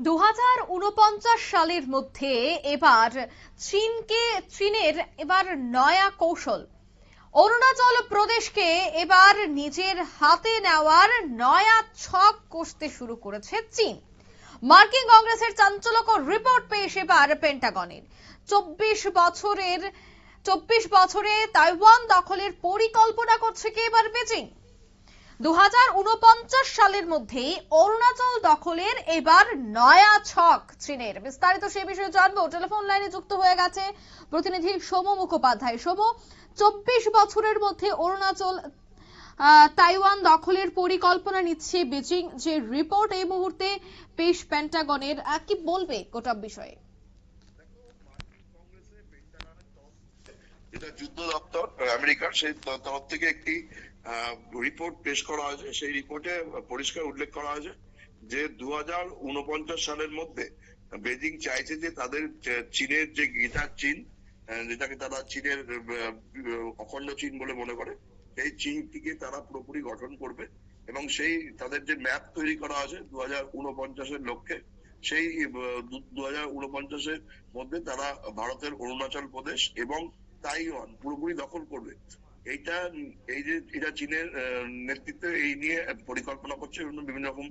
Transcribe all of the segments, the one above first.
দু হাজার উনপঞ্চাশ সালের মধ্যে এবার চীনকে, চীনের এবার নয়া কৌশল। অরুণাচল প্রদেশকে এবার নিজের হাতে নেওয়ার নয়া ছক কষতে শুরু করেছে চীন। মার্কিন কংগ্রেসের চাঞ্চল্যকর রিপোর্ট পেশ এবার পেন্টাগনের। চব্বিশ বছরের, চব্বিশ বছরে তাইওয়ান দখলের পরিকল্পনা করছে কি এবার বেজিং? দু হাজার উনপঞ্চাশ সালের মধ্যে অরুণাচল দখলের এবার নয়া ছক চীনের। বিস্তারিত সে বিষয়ে জানব। টেলিফোন লাইনে যুক্ত হয়ে গেছে প্রতিনিধি সোম মুখোপাধ্যায়। সোম, চব্বিশ বছরের মধ্যে অরুণাচল তাইওয়ান দখলের পরিকল্পনা নিচ্ছে বেজিং। যে রিপোর্ট এই মুহূর্তে পেশ পেন্টাগনের কি বলবে গোটা বিষয়ে? যেটা যুদ্ধ দপ্তর, আমেরিকার সেই তরফ থেকে একটি রিপোর্ট পেশ করা হয়েছে, সেই রিপোর্টে পরিষ্কার উল্লেখ করা হয়েছে যে দু সালের মধ্যে বেজিং চাইছে যে তাদের চীনের যে গীতার চীন যেটাকে তারা চীনের অখণ্ড চীন বলে মনে করে, সেই চীনটিকে তারা পুরোপুরি গঠন করবে এবং সেই তাদের যে ম্যাপ তৈরি করা আছে দু হাজার উনপঞ্চাশের লক্ষ্যে, সেই দু হাজার উনপঞ্চাশের মধ্যে তারা ভারতের অরুণাচল প্রদেশ এবং তাইওয়ান পুরোপুরি দখল করবে। এইটা এই যে এটা চীনের নেতৃত্বে এই নিয়ে পরিকল্পনা করছে বিভিন্ন রকম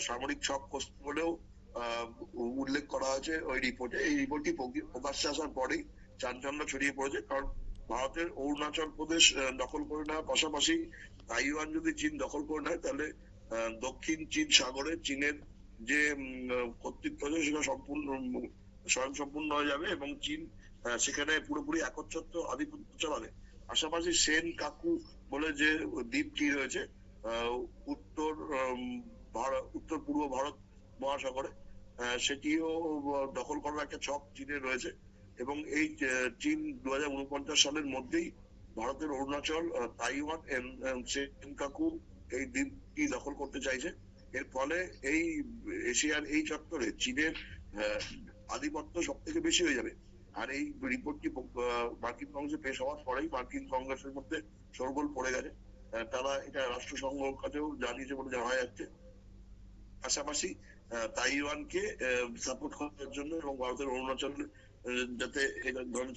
সামরিক ছক কষতে বলেও উল্লেখ করা হয়েছে ওই রিপোর্টে। এই রিপোর্টটি প্রকাশ্যে আসার পরেই চাঞ্চল্য ছড়িয়ে পড়েছে কারণ ভারতের অরুণাচল প্রদেশ দখল করে নেওয়ার পাশাপাশি তাইওয়ান যদি চীন দখল করে নেয় তাহলে দক্ষিণ চীন সাগরে চীনের যে কর্তৃত্ব আছে সেটা সম্পূর্ণ উম, স্বয়ং সম্পূর্ণ হয়ে যাবে এবং চীন সেখানে পুরোপুরি একচ্ছত্র আধিপত্য চালাবে। পাশাপাশি সেন কাকু বলে যে দ্বীপটি রয়েছে উত্তর উত্তর পূর্ব ভারত মহাসাগরে সেটিও দখল করার একটা ছক চীনের রয়েছে এবং এই চীন দুই হাজার উনপঞ্চাশ সালের মধ্যেই ভারতের অরুণাচল তাইওয়ান সেনকাকু এই দ্বীপটি দখল করতে চাইছে। এর ফলে এই, এশিয়ার এই চত্বরে চীনের আধিপত্য সব থেকে বেশি হয়ে যাবে। আর এই রিপোর্টটি মার্কিন কংগ্রেসে পেশ হওয়ার পরেই মার্কিন কংগ্রেসের মধ্যে শোরগোল পড়ে গেছে। তারা এটা রাষ্ট্রসংঘের কাছেও জানিয়েছে বলে জানা যাচ্ছে। পাশাপাশি তাইওয়ানকে সাপোর্ট করার জন্য এবং ভারতের অরুণাচল যাতে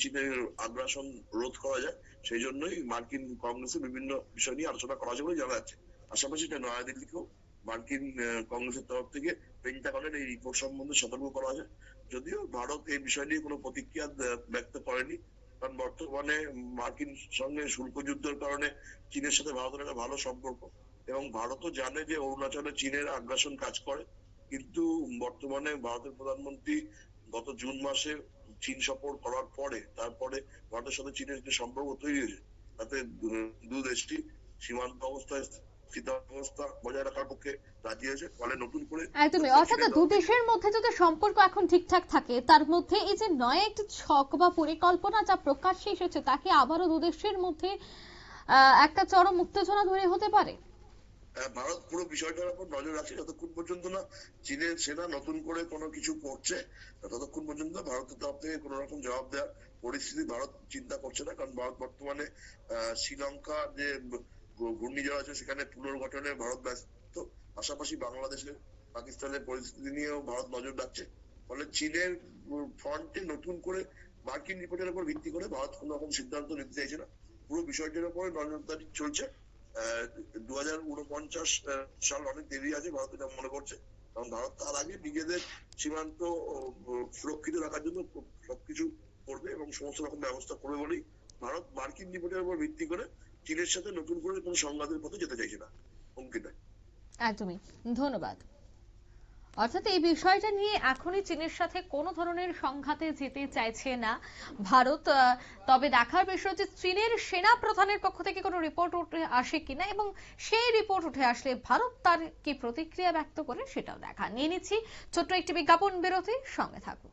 চীনের আগ্রাসন রোধ করা যায়, সেই জন্যই মার্কিন কংগ্রেসে বিভিন্ন বিষয় নিয়ে আলোচনা করা হয়েছে বলে জানা যাচ্ছে। পাশাপাশি এটা নয়াদিল্লিকেও মার্কিন কংগ্রেসের তরফ থেকে পেন্টাগনের এই রিপোর্ট সম্বন্ধে সতর্ক করা হয়েছে যদিও ভারত এই বিষয় নিয়ে কোনো প্রতিক্রিয়া ব্যক্ত করেনি। কারণ বর্তমানে মার্কিন সঙ্গে শুল্ক যুদ্ধের কারণে চীনের সাথে ভারতের একটা ভালো সম্পর্ক। এবং ভারতও জানে যে অরুণাচলে চীনের আগ্রাসন কাজ করে। কিন্তু বর্তমানে ভারতের প্রধানমন্ত্রী গত জুন মাসে চীন সফর করার পরে, তারপরে ভারতের সাথে চীনের যে সম্পর্ক তৈরি হয়েছে, তাতে দু দেশটি সীমান্ত অবস্থায় স্থিতাবস্থা বজায় রাখার পক্ষে রাজি হয়েছে। ফলে নতুন করে একদমই অর্থাৎ দু দেশের মধ্যে যদি সম্পর্ক এখন ঠিকঠাক থাকে তার মধ্যে এই যে নয় একটি ছক বা পরিকল্পনা যা প্রকাশ্যে এসেছে তাকে আবারও দু দেশের মধ্যে একটা চরম উত্তেজনা তৈরি হতে পারে? ভারত পুরো বিষয়টার উপর নজর রাখছে যতক্ষণ পর্যন্ত না চীনের সেনা নতুন করে কোনো কিছু করছে ততক্ষণ পর্যন্ত ভারতের তরফ থেকে কোনো রকম জবাব দেওয়ার পরিস্থিতি ভারত চিন্তা করছে না। কারণ ভারত বর্তমানে শ্রীলঙ্কা যে ঘূর্ণিঝড় আছে, সেখানে পুনর্গঠনে ভারত ব্যস্ত। পাশাপাশি বাংলাদেশের, পাকিস্তানের পরিস্থিতি নিয়েও ভারত নজর রাখছে। ফলে চীনের ফ্রন্টে নতুন করে মার্কিন রিপোর্টের উপর ভিত্তি করে ভারত কোনো রকম সিদ্ধান্ত নিতে চাইছে না। পুরো বিষয়টির উপরে নজরদারি চলছে। দু হাজার উনপঞ্চাশ সাল অনেক দেরি আছে, ভারত এটা মনে করছে। কারণ ভারত তার আগে নিজেদের সীমান্ত সুরক্ষিত রাখার জন্য সবকিছু করবে এবং সমস্ত রকম ব্যবস্থা করবে বলেই ভারত মার্কিন রিপোর্টের উপর ভিত্তি করে চীনের সাথে নতুন করে কোনো সংঘাতের পথে যেতে চাইছে না অঙ্কিতা একদমই। ধন্যবাদ। অর্থাৎ এই বিষয়টা নিয়ে এখনই চীনের সাথে কোনো ধরনের সংঘাতে যেতে চাইছে না ভারত তবে দেখার বিষয় যে চীনের সেনা প্রধানের পক্ষ থেকে কোনো রিপোর্ট উঠে আসে কিনা এবং সেই রিপোর্ট উঠে আসলে ভারত তার কি প্রতিক্রিয়া ব্যক্ত করে সেটাও দেখা। নিয়ে নিচ্ছি ছোট্ট একটি বিজ্ঞাপন বিরতি, সঙ্গে থাকুন।